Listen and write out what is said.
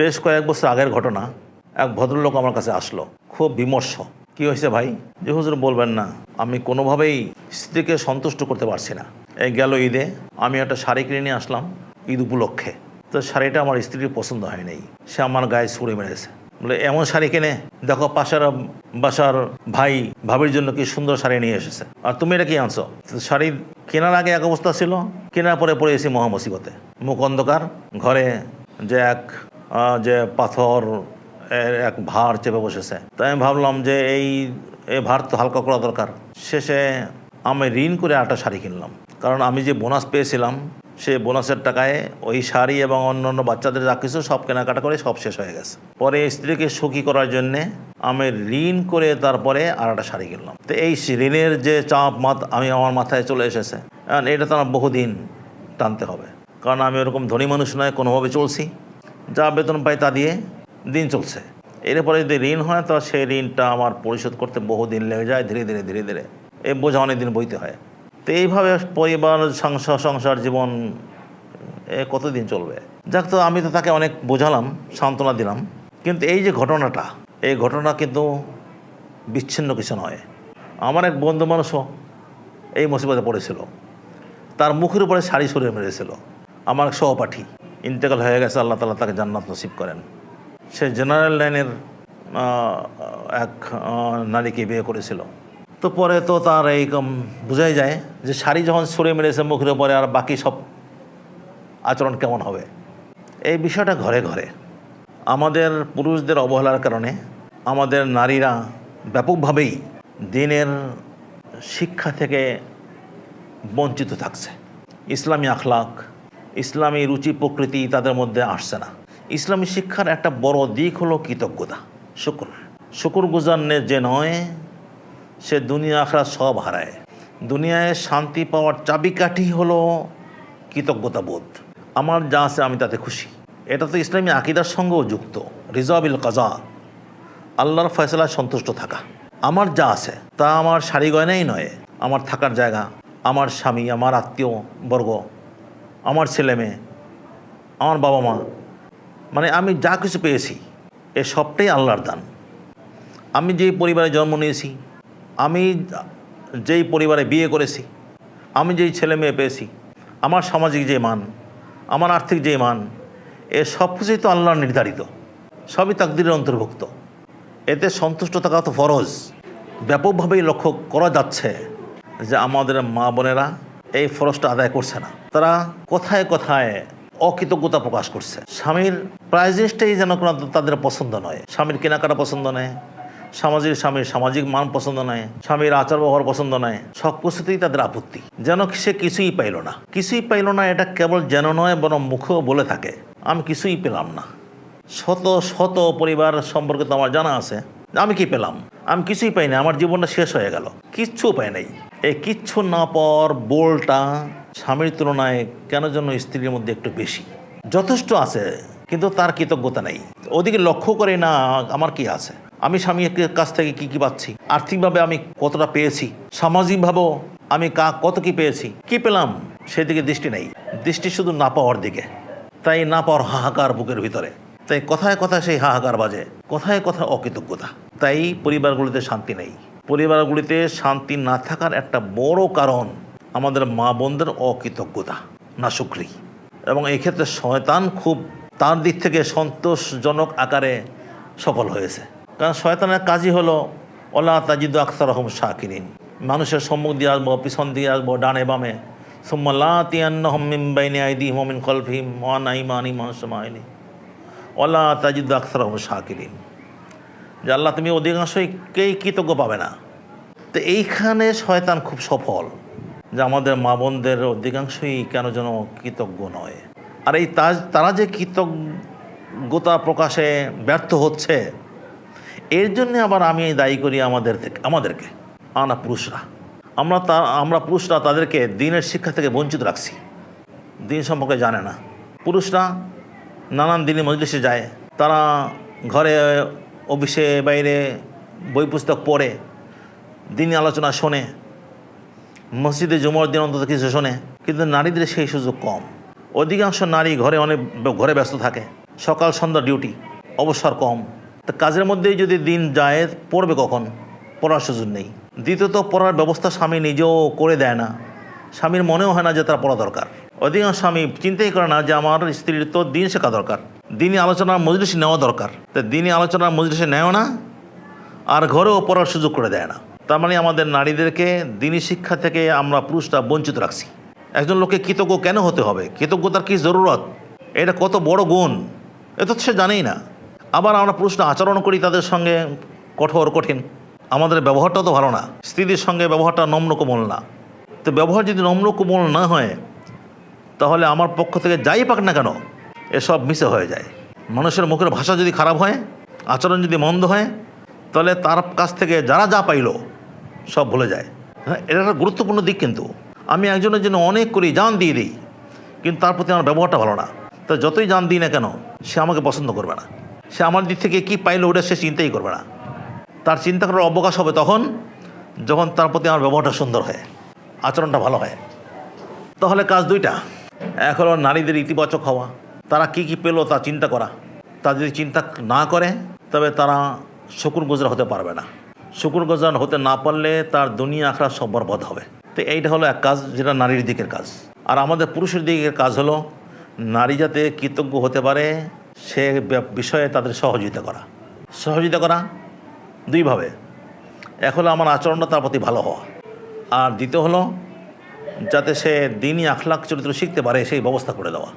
বেশ কয়েক বছর আগের ঘটনা, এক ভদ্রলোক আমার কাছে আসলো। খুব বিমর্ষ। কি হয়েছে ভাই? যে হুজুর বলবেন না, আমি কোনোভাবেই স্ত্রীকে সন্তুষ্ট করতে পারছি না। এই গেল ঈদে, আমি একটা শাড়ি কিনে নিয়ে আসলাম ঈদ উপলক্ষে। তো শাড়িটা আমার স্ত্রীর পছন্দ হয় নাই সে আমার গায়ে ছুঁড়ে মেরেছে। বলে, এমন শাড়ি কিনে? দেখো পাশের বাসার ভাই ভাবির জন্য কি সুন্দর শাড়ি নিয়ে এসেছে। আর তুমি এটা কি আনছো? শাড়ি কেনার আগে এক অবস্থা ছিল। কেনার পরে পরে এসে মহামসিবতে। মুখ অন্ধকার, ঘরে যে এক যে পাথর এক ভার চেপে বসেছে। তাই আমি ভাবলাম যে এই এই ভার তো হালকা করা দরকার। শেষে আমি ঋণ করে একটা শাড়ি কিনলাম। কারণ আমি যে বোনাস পেয়েছিলাম সে বোনাসের টাকায় ওই শাড়ি এবং অন্যান্য বাচ্চাদের যা কিছু সব কেনাকাটা করে সব শেষ হয়ে গেছে। পরে স্ত্রীকে সুখী করার জন্যে আমি ঋণ করে তারপরে আর একটা শাড়ি কিনলাম। তো এই ঋণের যে চাপ মাত আমি আমার মাথায় চলে এসেছে। এটা তো আমার বহুদিন টানতে হবে। কারণ আমি ওরকম ধনী মানুষ নয়, কোনোভাবে চলছি। যা বেতন পাই তা দিয়ে দিন চলছে। এরপরে যদি ঋণ হয়, তো সেই ঋণটা আমার পরিশোধ করতে বহুদিন লেগে যায়, ধীরে ধীরে ধীরে ধীরে। এই বোঝা অনেক দিন বইতে হয়। তো এইভাবে পরিবার সংসার সংসার জীবন, এ কতদিন চলবে? যাক তো, আমি তো তাকে অনেক বোঝালাম, সান্ত্বনা দিলাম। কিন্তু এই যে ঘটনাটা, এই ঘটনা কিন্তু বিচ্ছিন্ন কিছু নয়। আমার এক বন্ধু মানুষও এই মুসিবতে পড়েছিল। তার মুখের উপরে শাড়ি সরিয়ে মেরেছিল। আমার এক সহপাঠী। ইন্তেকাল হয়ে গেছে, আল্লাহ তালা তাকে জান্নাত নসিব করেন। সে জেনারেল লাইনের এক নারীকে বিয়ে করেছিল। তো পরে তো তার এই বোঝাই যায় যে শাড়ি যখন সরিয়ে মেরেছে মুখের পরে আর বাকি সব আচরণ কেমন হবে? এই বিষয়টা ঘরে ঘরে। আমাদের পুরুষদের অবহেলার কারণে আমাদের নারীরা ব্যাপকভাবেই দিনের শিক্ষা থেকে বঞ্চিত থাকছে। ইসলামী আখলাক ইসলামী রুচি প্রকৃতি তাদের মধ্যে আসছে না। ইসলামী শিক্ষার একটা বড় দিক হলো কৃতজ্ঞতা, শুকুর। শুকুর গুজারনে যে নয়, সে দুনিয়া আখড়া সব হারায়। দুনিয়ায় শান্তি পাওয়ার চাবিকাঠি হলো কৃতজ্ঞতা বোধ আমার যা আছে আমি তাতে খুশি। এটা তো ইসলামী আকিদার সঙ্গেও যুক্ত। রিজাবিল কাজা, আল্লাহর ফয়সলায় সন্তুষ্ট থাকা। আমার যা আছে তা আমার শাড়ি গয়নাই নয়। আমার থাকার জায়গা, আমার স্বামী, আমার আত্মীয় বর্গ আমার ছেলে মেয়ে, আমার বাবা মা মানে আমি যা কিছু পেয়েছি, এ সবটাই আল্লাহর দান। আমি যেই পরিবারে জন্ম নিয়েছি, আমি যেই পরিবারে বিয়ে করেছি, আমি যেই ছেলে মেয়ে পেয়েছি, আমার সামাজিক যে মান, আমার আর্থিক যে মান, এ সব কিছুই তো আল্লাহর নির্ধারিত। সবই তাকদিরের অন্তর্ভুক্ত। এতে সন্তুষ্ট থাকা তো ফরজ। ব্যাপকভাবেই লক্ষ্য করা যাচ্ছে যে আমাদের মা বোনেরা এই ফরজটা আদায় করছে না। তারা কোথায় কোথায় অকৃতজ্ঞতা প্রকাশ করছে। স্বামীর প্রায় জিনিসটাই যেন কোনো তাদের পছন্দ নয়। স্বামীর কেনাকাটা পছন্দ নয়। সামাজিক স্বামীর সামাজিক মান পছন্দ নয়। স্বামীর আচার ব্যবহার পছন্দ নয়। সব কিছুতেই তাদের আপত্তি। যেন সে কিছুই পাইল না। কিছুই পাইল না এটা কেবল যেন নয়, বরং মুখেও বলে থাকে, আমি কিছুই পেলাম না। শত শত পরিবার সম্পর্কে তো আমার জানা আছে। আমি কি পেলাম? আমি কিছুই পাই না আমার জীবনটা শেষ হয়ে গেল। কিচ্ছু পাই নাই। এই কিচ্ছু না পর বোলটা স্বামীর তুলনায় কেন যেন স্ত্রীর মধ্যে একটু বেশি? যথেষ্ট আছে, কিন্তু তার কৃতজ্ঞতা নেই। ওদিকে লক্ষ্য করে না, আমার কি আছে? আমি স্বামীর কাছ থেকে কি কি পাচ্ছি? আর্থিকভাবে আমি কতটা পেয়েছি? সামাজিকভাবেও আমি কা, কত কি পেয়েছি? কি পেলাম? সেদিকে দৃষ্টি নেই। দৃষ্টি শুধু না পাওয়ার দিকে। তাই না পাওয়ার হাহাকার বুকের ভিতরে। তাই কথায় কথায় সেই হাহাকার বাজে। কথায় কথায় অকৃতজ্ঞতা। তাই পরিবারগুলিতে শান্তি নেই। পরিবারগুলিতে শান্তি না থাকার একটা বড় কারণ আমাদের মা বোনদের অকৃতজ্ঞতা না শুক্রি এবং এই ক্ষেত্রে শয়তান খুব তার দিক থেকে সন্তোষজনক আকারে সফল হয়েছে। কারণ শয়তানের কাজই হলো, ওলা তাজিদু আখতার রহম শাকিরিন। মানুষের সম্মুখ দিয়ে আসব, পিছন দিয়ে আসব, ডানে বামে। সুম্মাল্লা তিয়ান্ন হমিম বাইনে আইদি হমিন কলফিম ওলা তাজিদ আখতার রহম শাকিরিন। যে আল্লাহ তুমি অধিকাংশকেই কৃতজ্ঞ পাবে না। তো এইখানে শয়তান খুব সফল যে আমাদের মা বোনদের অধিকাংশই কেন যেন কৃতজ্ঞ নয়। আর এই তারা যে কৃতজ্ঞতা প্রকাশে ব্যর্থ হচ্ছে, এর জন্য আবার আমি দায়ী করি আমাদের থেকে, আমাদেরকে, আনা পুরুষরা। আমরা তা, আমরা পুরুষরা তাদেরকে দিনের শিক্ষা থেকে বঞ্চিত রাখছি। দিন সম্পর্কে জানে না। পুরুষরা নানান দিনে মজলিসে যায়, তারা ঘরে অফিসে বাইরে বই পুস্তক পড়ে দিনই আলোচনা শোনে, মসজিদে জুমার দিন অন্তত কিছু শোনে, কিন্তু নারীদের সেই সুযোগ কম। অধিকাংশ নারী ঘরে অনেক ঘরে ব্যস্ত থাকে, সকাল, সন্ধ্যা ডিউটি, অবসর কম। তা কাজের মধ্যেই যদি দিন যায়, পড়বে কখন? পড়ার সুযোগ নেই। দ্বিতীয়ত, পড়ার ব্যবস্থা স্বামী নিজেও করে দেয় না। স্বামীর মনেও হয় না যে তার পড়া দরকার। অধিকাংশ স্বামী চিন্তাই করে না যে আমার স্ত্রীর তো দিন শেখা দরকার। দিনই আলোচনার মজলিস নেওয়া দরকার। তা দিনই আলোচনার মজলিসে নেও না, আর ঘরেও পড়ার সুযোগ করে দেয় না। তার মানে আমাদের নারীদেরকে দিনী শিক্ষা থেকে আমরা পুরুষরা বঞ্চিত রাখছি। একজন লোককে কৃতজ্ঞ কেন হতে হবে? কৃতজ্ঞতার কী জরুরত? এটা কত বড় গুণ। এ তো সে জানেই না। আবার আমরা পুরুষরা আচরণ করি তাদের সঙ্গে কঠোর, কঠিন। আমাদের ব্যবহারটাও তো ভালো না। স্ত্রীদের সঙ্গে ব্যবহারটা নম্র কোমল না। তো ব্যবহার যদি নম্র কোমল না হয়, তাহলে আমার পক্ষ থেকে যাই পাক না কেন? এসব মিশে হয়ে যায়। মানুষের মুখের ভাষা যদি খারাপ হয়, আচরণ যদি মন্দ হয়, তাহলে তার কাছ থেকে যারা যা পাইলো, সব ভুলে যায়। হ্যাঁ এটা একটা গুরুত্বপূর্ণ দিক কিন্তু। আমি একজনের জন্য অনেক করি, জান দিয়ে দিই, কিন্তু তার প্রতি আমার ব্যবহারটা ভালো না। তো যতই জান দিই না কেন, সে আমাকে পছন্দ করবে না। সে আমার দিক থেকে কী পাইলো, ওটা সে চিন্তাই করবে না। তার চিন্তা করার অবকাশ হবে তখন, যখন তার প্রতি আমার ব্যবহারটা সুন্দর হয়, আচরণটা ভালো হয়। তাহলে কাজ দুইটা। এক হলো নারীদের ইতিবাচক হওয়া। তারা কি কি পেল তা চিন্তা করা। তা যদি চিন্তা না করে, তবে তারা শকুন গুজরা হতে পারবে না। শকুন গুজরান হতে না পারলে তার দুনিয়া আখড়া সব বরবাদ হবে। তো এইটা হলো এক কাজ, যেটা নারীর দিকের কাজ। আর আমাদের পুরুষের দিকের কাজ হলো, নারী যাতে কৃতজ্ঞ হতে পারে, সে বিষয়ে তাদের সহযোগিতা করা। সহযোগিতা করা দুইভাবে এক হলো আমার আচরণটা তার প্রতি ভালো হওয়া। আর দ্বিতীয় হলো, যাতে সে দিনই আখলাক চরিত্র শিখতে পারে, সেই ব্যবস্থা করে দেওয়া।